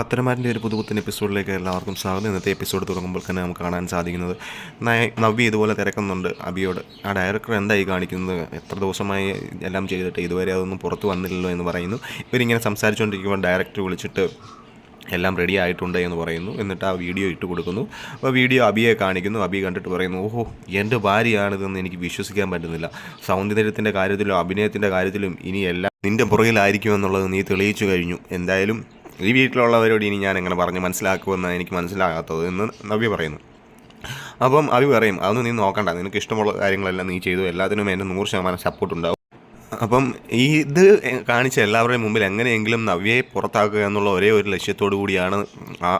പത്തരമാരിന്റെ ഒരു പുതുപുത്തൻ എപ്പിസോഡിലേക്ക് എല്ലാവർക്കും സ്വാഗതം. ഇന്നത്തെ എപ്പിസോഡ് തുടങ്ങുമ്പോൾ തന്നെ നമുക്ക് കാണാൻ സാധിക്കുന്നത് നവ്യ ഇതുപോലെ തിരക്കുന്നുണ്ട്. അബിയോട് ആ ഡയറക്ടർ എന്തായി കാണിക്കുന്നത്? എത്ര ദിവസമായി എല്ലാം ചെയ്തിട്ട് ഇതുവരെ അതൊന്നും പുറത്ത് വന്നില്ലല്ലോ എന്ന് പറയുന്നു. ഇവരിങ്ങനെ സംസാരിച്ചുകൊണ്ടിരിക്കുമ്പോൾ ഡയറക്ടർ വിളിച്ചിട്ട് എല്ലാം റെഡി ആയിട്ടുണ്ട് എന്ന് പറയുന്നു. എന്നിട്ട് ആ വീഡിയോ ഇട്ട് കൊടുക്കുന്നു. അപ്പോൾ വീഡിയോ അബിയെ കാണിക്കുന്നു. അബി കണ്ടിട്ട് പറയുന്നു ഓഹോ എന്റെ ഭാര്യയാണിതെന്ന് എനിക്ക് വിശ്വസിക്കാൻ പറ്റുന്നില്ല. സൗന്ദര്യത്തിന്റെ കാര്യത്തിലും അഭിനയത്തിന്റെ കാര്യത്തിലും ഇനി എല്ലാം നിന്റെ പുറകിലായിരിക്കുമെന്നുള്ളത് നീ തെളിയിച്ചു കഴിഞ്ഞു. എന്തായാലും ഈ വീട്ടിലുള്ളവരോട് ഇനി ഞാൻ എങ്ങനെ പറഞ്ഞ് മനസ്സിലാക്കുമെന്ന് എനിക്ക് മനസ്സിലാകാത്തത് എന്ന് നവ്യ പറയുന്നു. അപ്പം അവി പറയും അതൊന്നും നീ നോക്കണ്ട. നിനക്ക് ഇഷ്ടമുള്ള കാര്യങ്ങളെല്ലാം നീ ചെയ്തു. എല്ലാത്തിനും എന്റെ നൂറ് ശതമാനം സപ്പോർട്ട് ഉണ്ടാവും. അപ്പം ഈ ഇത് കാണിച്ച എല്ലാവരുടെയും മുമ്പിൽ എങ്ങനെയെങ്കിലും നവ്യയെ പുറത്താക്കുക എന്നുള്ള ഒരേ ഒരു ലക്ഷ്യത്തോടു കൂടിയാണ്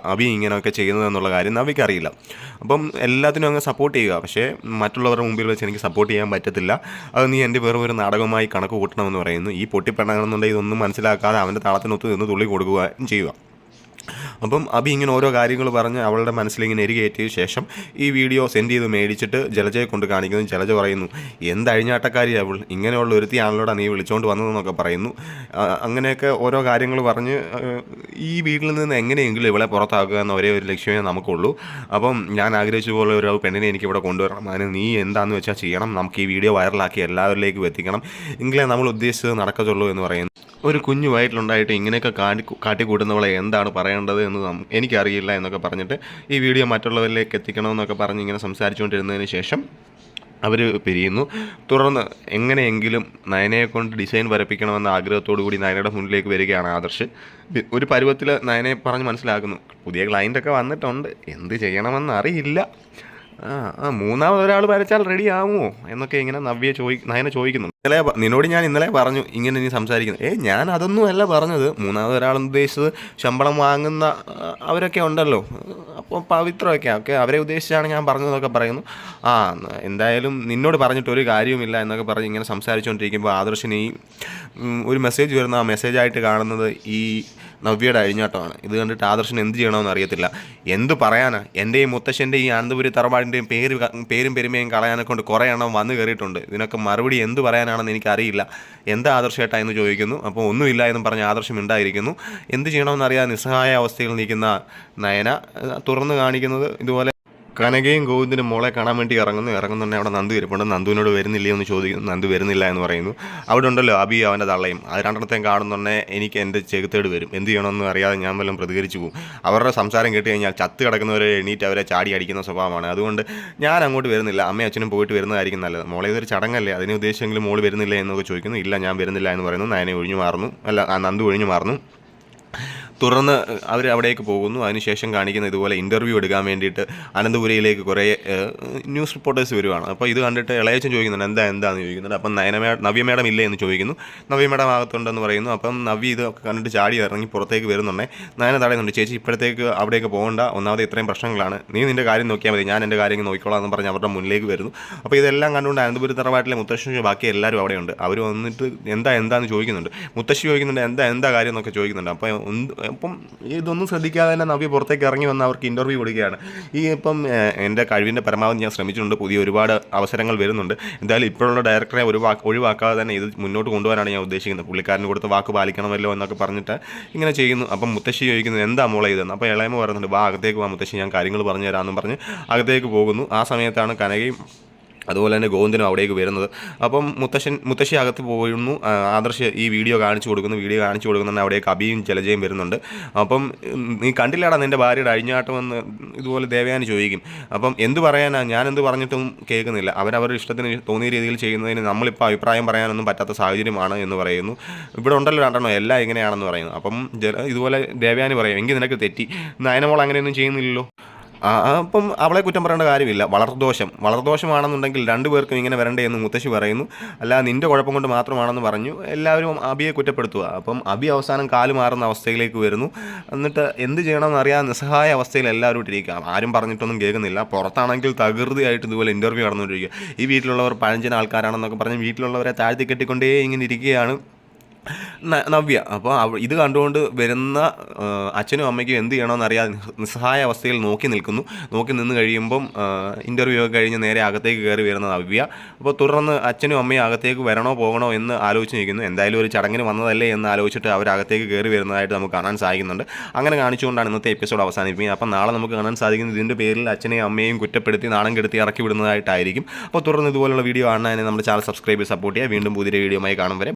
അഭി ഇങ്ങനെയൊക്കെ ചെയ്യുന്നത് എന്നുള്ള കാര്യം നവ്യക്ക് അറിയില്ല. അപ്പം എല്ലാത്തിനും അങ്ങ് സപ്പോർട്ട് ചെയ്യുക. പക്ഷേ മറ്റുള്ളവരുടെ മുമ്പിൽ വെച്ച് എനിക്ക് സപ്പോർട്ട് ചെയ്യാൻ പറ്റത്തില്ല. അത് നീ എന്റെ വെറും ഒരു നാടകമായി കണക്ക് കൂട്ടണമെന്ന് പറയുന്നു. ഈ പൊട്ടിപ്പെടണമെന്നുണ്ടെങ്കിൽ ഇതൊന്നും മനസ്സിലാക്കാതെ അവന്റെ താളത്തിനൊത്ത് നിന്ന് തുള്ളി കൊടുക്കുകയും ചെയ്യുക. അപ്പം അബി ഇങ്ങനെ ഓരോ കാര്യങ്ങൾ പറഞ്ഞ് അവളുടെ മനസ്സിലിങ്ങനെ എരികേറ്റിയ ശേഷം ഈ വീഡിയോ സെൻഡ് ചെയ്ത് മേടിച്ചിട്ട് ജലജയെ കൊണ്ട് കാണിക്കുന്നു. ജലജ പറയുന്നു എന്തഴിഞ്ഞാട്ടക്കാരി അവൾ? ഇങ്ങനെയുള്ള ഒരുത്തിയാണല്ലോടാ നീ വിളിച്ചുകൊണ്ട് വന്നതെന്നൊക്കെ പറയുന്നു. അങ്ങനെയൊക്കെ ഓരോ കാര്യങ്ങൾ പറഞ്ഞ് ഈ വീട്ടിൽ നിന്ന് എങ്ങനെയെങ്കിലും ഇവളെ പുറത്താക്കുക എന്ന ഒരേ ഒരു ലക്ഷ്യമേ നമുക്കുള്ളൂ. അപ്പം ഞാൻ ആഗ്രഹിച്ച പോലെ ഒരു പെണ്ണിനെ എനിക്ക് ഇവിടെ കൊണ്ടുവരണം. അതിന് നീ എന്താണെന്ന് വെച്ചാൽ ചെയ്യണം. നമുക്ക് ഈ വീഡിയോ വൈറലാക്കി എല്ലാവരിലേക്കും എത്തിക്കണം. എങ്കിലേ നമ്മൾ ഉദ്ദേശിച്ചത് നടക്കത്തുള്ളൂ എന്ന് പറയുന്നു. ഒരു കുഞ്ഞു വയറ്റിലുണ്ടായിട്ട് ഇങ്ങനെയൊക്കെ കാട്ടി കാട്ടിക്കൂട്ടുന്നവളെ എന്താണ് പറയേണ്ടത് എന്ന് എനിക്കറിയില്ല എന്നൊക്കെ പറഞ്ഞിട്ട് ഈ വീഡിയോ മറ്റുള്ളവരിലേക്ക് എത്തിക്കണമെന്നൊക്കെ പറഞ്ഞ് ഇങ്ങനെ സംസാരിച്ചുകൊണ്ടിരുന്നതിന് ശേഷം അവർ പിരിയുന്നു. തുടർന്ന് എങ്ങനെയെങ്കിലും നയനയെ കൊണ്ട് ഡിസൈൻ വരപ്പിക്കണമെന്ന ആഗ്രഹത്തോടു കൂടി നയനയുടെ മുന്നിലേക്ക് വരികയാണ് ആദർശ്. ഒരു പരുവത്തിൽ നയനയെ പറഞ്ഞ് മനസ്സിലാക്കുന്നു. പുതിയ ക്ലയന്റൊക്കെ വന്നിട്ടുണ്ട്. എന്ത് ചെയ്യണമെന്ന് അറിയില്ല. ആ മൂന്നാമത് ഒരാൾ വരച്ചാൽ റെഡി ആവുമോ? എന്നൊക്കെ ഇങ്ങനെ നവ്യ ചോദി നയന ചോദിക്കുന്നു ഇന്നലെ നിന്നോട് ഞാൻ ഇന്നലെ പറഞ്ഞു ഇങ്ങനെ നീ സംസാരിക്കുന്നു ഏ ഞാൻ അതൊന്നും അല്ല പറഞ്ഞത്. മൂന്നാമത് ഒരാൾ ഉദ്ദേശിച്ചത് ശമ്പളം വാങ്ങുന്ന അവരൊക്കെ ഉണ്ടല്ലോ. പവിത്രമൊക്കെ ഓക്കെ അവരെ ഉദ്ദേശിച്ചാണ് ഞാൻ പറഞ്ഞതെന്നൊക്കെ പറയുന്നു. ആ എന്തായാലും നിന്നോട് പറഞ്ഞിട്ട് ഒരു കാര്യവുമില്ല എന്നൊക്കെ പറഞ്ഞ് ഇങ്ങനെ സംസാരിച്ചുകൊണ്ടിരിക്കുമ്പോൾ ആദർശിന് ഈ ഒരു മെസ്സേജ് വരുന്ന ആ മെസ്സേജായിട്ട് കാണുന്നത് ഈ നവ്യയുടെ അഴിഞ്ഞാട്ടമാണ് ഇത് കണ്ടിട്ട് ആദർശന് എന്ത് ചെയ്യണമെന്ന് അറിയത്തില്ല. എന്ത് പറയാനാ? എന്റെയും മുത്തശ്ശന്റെ ഈ അനന്തപുരി തറവാടിന്റെയും പേര് പേരും പെരുമയും കളയാനെ കൊണ്ട് കുറേ എണ്ണം വന്നു കയറിയിട്ടുണ്ട് ഇതിനൊക്കെ മറുപടി എന്ത് പറയാനാണെന്ന് എനിക്കറിയില്ല. എന്താ ആദർശേട്ടാ എന്ന് ചോദിക്കുന്നു. അപ്പോൾ ഒന്നുമില്ല എന്ന് പറഞ്ഞ് ആദർശം ഉണ്ടായിരിക്കുന്നു എന്ത് ചെയ്യണമെന്ന് അറിയാതെ നിസ്സഹായ അവസ്ഥയിൽ നിൽക്കുന്ന നയന ഏഹ്, തുറന്ന് കാണിക്കുന്നത് ഇതുപോലെ കനകയും ഗോവിന്ദനും മോളെ കാണാൻ വേണ്ടി ഇറങ്ങുന്നു. ഇറങ്ങുന്നുണ്ടെ അവിടെ നന്ദു ഇരിപ്പുണ്ട് നന്ദുവിനോട് വരുന്നില്ല എന്ന് ചോദിക്കുന്നു. നന്ദു വരുന്നില്ല എന്ന് പറയുന്നു. അവിടെ ഉണ്ടല്ലോ അബി അവന്റെ തള്ളയും. അത് രണ്ടെണ്ണത്തെയും കാണുന്നുണ്ടെ എനിക്ക് എന്റെ ചെകുത്തേട് വരും. എന്ത് ചെയ്യണമെന്ന് അറിയാതെ ഞാൻ വല്ലതും പ്രതികരിച്ചു പോകും. അവരുടെ സംസാരം കേട്ട് കഴിഞ്ഞാൽ ചത്ത് കിടക്കുന്നവരെ എണീറ്റ് അവരെ ചാടി അടിക്കുന്ന സ്വഭാവമാണ്. അതുകൊണ്ട് ഞാൻ അങ്ങോട്ട് വരുന്നില്ല. അമ്മയും അച്ഛനും പോയിട്ട് വരുന്നതായിരിക്കും നല്ലത്. മോളെ ഇതൊരു ചടങ്ങല്ലേ? അതിന് ഉദ്ദേശമെങ്കിലും മോൾ വരുന്നില്ല എന്നൊക്കെ ചോദിക്കുന്നു. ഇല്ല ഞാൻ വരുന്നില്ല എന്ന് പറയുന്നു. നയനെ ഒഴിഞ്ഞു മാറുന്നു. അല്ല നന്ദു ഒഴിഞ്ഞു മാറുന്നു. തുടർന്ന് അവർ അവിടേക്ക് പോകുന്നു. അതിനുശേഷം കാണിക്കുന്ന ഇതുപോലെ ഇന്റർവ്യൂ എടുക്കാൻ വേണ്ടിയിട്ട് അനന്തപുരയിലേക്ക് കുറേ ന്യൂസ് റിപ്പോർട്ടേഴ്സ് വരുവാണ്. അപ്പോൾ ഇത് കണ്ടിട്ട് ഇളയച്ചൻ ചോദിക്കുന്നുണ്ട് എന്താ എന്താന്ന്? ചോദിക്കുന്നുണ്ട്. അപ്പം നയനമേ നവ്യ മേഡം ഇല്ലേ എന്ന് ചോദിക്കുന്നു. നവ്യ മേഡം ആകത്തുണ്ടെന്ന് പറയുന്നു. അപ്പം നവ്യ ഇത് കണ്ടിട്ട് ചാടി ഇറങ്ങി പുറത്തേക്ക് വരുന്നുണ്ടേ. നയന തടയുന്നുണ്ട് ചേച്ചി ഇപ്പോഴത്തേക്ക് അവിടേക്ക് പോകണ്ട. ഒന്നാമത് ഇത്രയും പ്രശ്നങ്ങളാണ്. നീ നിന്റെ കാര്യം നോക്കിയാൽ മതി. ഞാൻ എന്റെ കാര്യം നോക്കിക്കോളാം എന്ന് പറഞ്ഞ് അവരുടെ മുന്നിലേക്ക് വരുന്നു. അപ്പോൾ ഇതെല്ലാം കണ്ടുകൊണ്ട് അനന്തപുരി തറവാട്ടിലെ മുത്തശ്ശി ബാക്കി എല്ലാവരും അവിടെയുണ്ട്. അവർ വന്നിട്ട് എന്താ എന്താന്ന്? ചോദിക്കുന്നുണ്ട്. മുത്തശ്ശി ചോദിക്കുന്നുണ്ട് എന്താ എന്താ കാര്യം? എന്നൊക്കെ ചോദിക്കുന്നുണ്ട്. അപ്പോൾ അപ്പം ഇതൊന്നും ശ്രദ്ധിക്കാതെ തന്നെ നവ്യ പുറത്തേക്ക് ഇറങ്ങി വന്ന് അവർക്ക് ഇന്റർവ്യൂ കൊടുക്കുകയാണ് ഈ ഇപ്പം എന്റെ കഴിവിന്റെ പരമാവധി ഞാൻ ശ്രമിച്ചിട്ടുണ്ട്. പുതിയ ഒരുപാട് അവസരങ്ങൾ വരുന്നുണ്ട്. എന്തായാലും ഇപ്പോഴുള്ള ഡയറക്ടറെ ഒഴിവാ ഒഴിവാക്കാതെ തന്നെ ഇത് മുന്നോട്ട് കൊണ്ടുപോകാനാണ് ഞാൻ ഉദ്ദേശിക്കുന്നത്. പുള്ളിക്കാരന് കൊടുത്ത വാക്ക് പാലിക്കണമല്ലോ എന്നൊക്കെ പറഞ്ഞിട്ട് ഇങ്ങനെ ചെയ്യുന്നു. അപ്പം മുത്തശ്ശി ചോദിക്കുന്നത് എന്താ മോളെ ഇതെന്ന് അപ്പോൾ ഇളയമ പറയുന്നുണ്ട് വാ അകത്തേക്ക് വാ മുത്തശ്ശി ഞാൻ കാര്യങ്ങൾ പറഞ്ഞു തരാമെന്നും പറഞ്ഞ് അകത്തേക്ക് പോകുന്നു. ആ സമയത്താണ് കനകയും അതുപോലെ തന്നെ ഗോവിന്ദനും അവിടേക്ക് വരുന്നത്. അപ്പം മുത്തശ്ശൻ മുത്തശ്ശി അകത്ത് പോയിരുന്നു. ആദർശ ഈ വീഡിയോ കാണിച്ചു കൊടുക്കുന്നു. വീഡിയോ കാണിച്ചു കൊടുക്കുന്നുണ്ട് അവിടേക്ക് അബിയും ജലജയും വരുന്നുണ്ട്. അപ്പം നീ കണ്ടില്ലാടാ നിന്റെ ഭാര്യയുടെ അഴിഞ്ഞാട്ടമെന്ന് ഇതുപോലെ ദേവയാനി ചോദിക്കും. അപ്പം എന്ത് പറയാനാണ് ഞാൻ പറഞ്ഞിട്ടും കേൾക്കുന്നില്ല. അവരവരുടെ ഇഷ്ടത്തിന് തോന്നിയ രീതിയിൽ ചെയ്യുന്നതിന് നമ്മളിപ്പോൾ അഭിപ്രായം പറയാനൊന്നും പറ്റാത്ത സാഹചര്യമാണ് എന്ന് പറയുന്നു. ഇവിടെ ഉണ്ടല്ലോ രണ്ടെണ്ണം. എല്ലാം എങ്ങനെയാണെന്ന് പറയുന്നു. അപ്പം ജല ഇതുപോലെ ദേവയാനി പറയും എങ്കിൽ നിനക്ക് തെറ്റി. നയനമോൾ അങ്ങനെയൊന്നും ചെയ്യുന്നില്ലല്ലോ. അപ്പം അവളെ കുറ്റം പറയേണ്ട കാര്യമില്ല. വളർദോഷം. വളർദോഷമാണെന്നുണ്ടെങ്കിൽ രണ്ടുപേർക്കും ഇങ്ങനെ വരണ്ടേ എന്ന് മുത്തശ്ശി പറയുന്നു. അല്ല നിന്റെ കുഴപ്പം കൊണ്ട് മാത്രമാണെന്ന് പറഞ്ഞു. എല്ലാവരും അബിയെ കുറ്റപ്പെടുത്തുക. അപ്പം അബി അവസാനം കാൽ മാറുന്ന അവസ്ഥയിലേക്ക് വരുന്നു. എന്നിട്ട് എന്ത് ചെയ്യണമെന്ന് അറിയാൻ നിസ്സഹായ അവസ്ഥയിൽ എല്ലാവരും ഇട്ടിരിക്കുക ആരും പറഞ്ഞിട്ടൊന്നും കേൾക്കുന്നില്ല. പുറത്താണെങ്കിൽ തകൃതിയായിട്ട് ഇതുപോലെ ഇന്റർവ്യൂ നടന്നുകൊണ്ടിരിക്കുക. ഈ വീട്ടിലുള്ളവർ പഴഞ്ചൻ ആൾക്കാരാണെന്നൊക്കെ പറഞ്ഞ് വീട്ടിലുള്ളവരെ താഴ്ത്തി കെട്ടിക്കൊണ്ടേ ഇങ്ങനെ ഇരിക്കുകയാണ്. നവ്യ. അപ്പോൾ ഇത് കണ്ടുകൊണ്ട് വരുന്ന അച്ഛനും അമ്മയ്ക്കും എന്ത് ചെയ്യണമെന്ന് അറിയാതെ നിസ്സ- നിസ്സഹായ അവസ്ഥയിൽ നോക്കി നിൽക്കുന്നു. നോക്കി നിന്ന് കഴിയുമ്പം ഇന്റർവ്യൂ ഒക്കെ കഴിഞ്ഞ് നേരെ അകത്തേക്ക് കയറി വരുന്ന നവ്യ. അപ്പോൾ തുടർന്ന് അച്ഛനും അമ്മയും അകത്തേക്ക് വരണോ പോകണോ എന്ന് ആലോചിച്ച് നിൽക്കുന്നു എന്തായാലും ഒരു ചടങ്ങിന് വന്നതല്ലേ എന്ന് ആലോചിച്ചിട്ട് അവർ അകത്തേക്ക് കയറി വരുന്നതായിട്ട് നമുക്ക് കാണാൻ സാധിക്കുന്നുണ്ട്. അങ്ങനെ കാണിച്ചുകൊണ്ടാണ് ഇന്നത്തെ എപ്പിസോഡ് അവസാനിപ്പിക്കുന്നത്. അപ്പം നാളെ നമുക്ക് കാണാൻ സാധിക്കുന്നത് ഇതിന്റെ പേരിൽ അച്ഛനെയും അമ്മയെയും കുറ്റപ്പെടുത്തി നാണം കെടുത്തി ഇറക്കി വിടുന്നതായിട്ടായിരിക്കും. അപ്പോൾ തുടർന്ന് ഇതുപോലുള്ള വീഡിയോ കാണാൻ നമ്മുടെ ചാനൽ സബ്സ്ക്രൈബ് സപ്പോർട്ട് ചെയ്യുക. വീണ്ടും പുതിയ വീഡിയോയുമായി കാണും വരെ.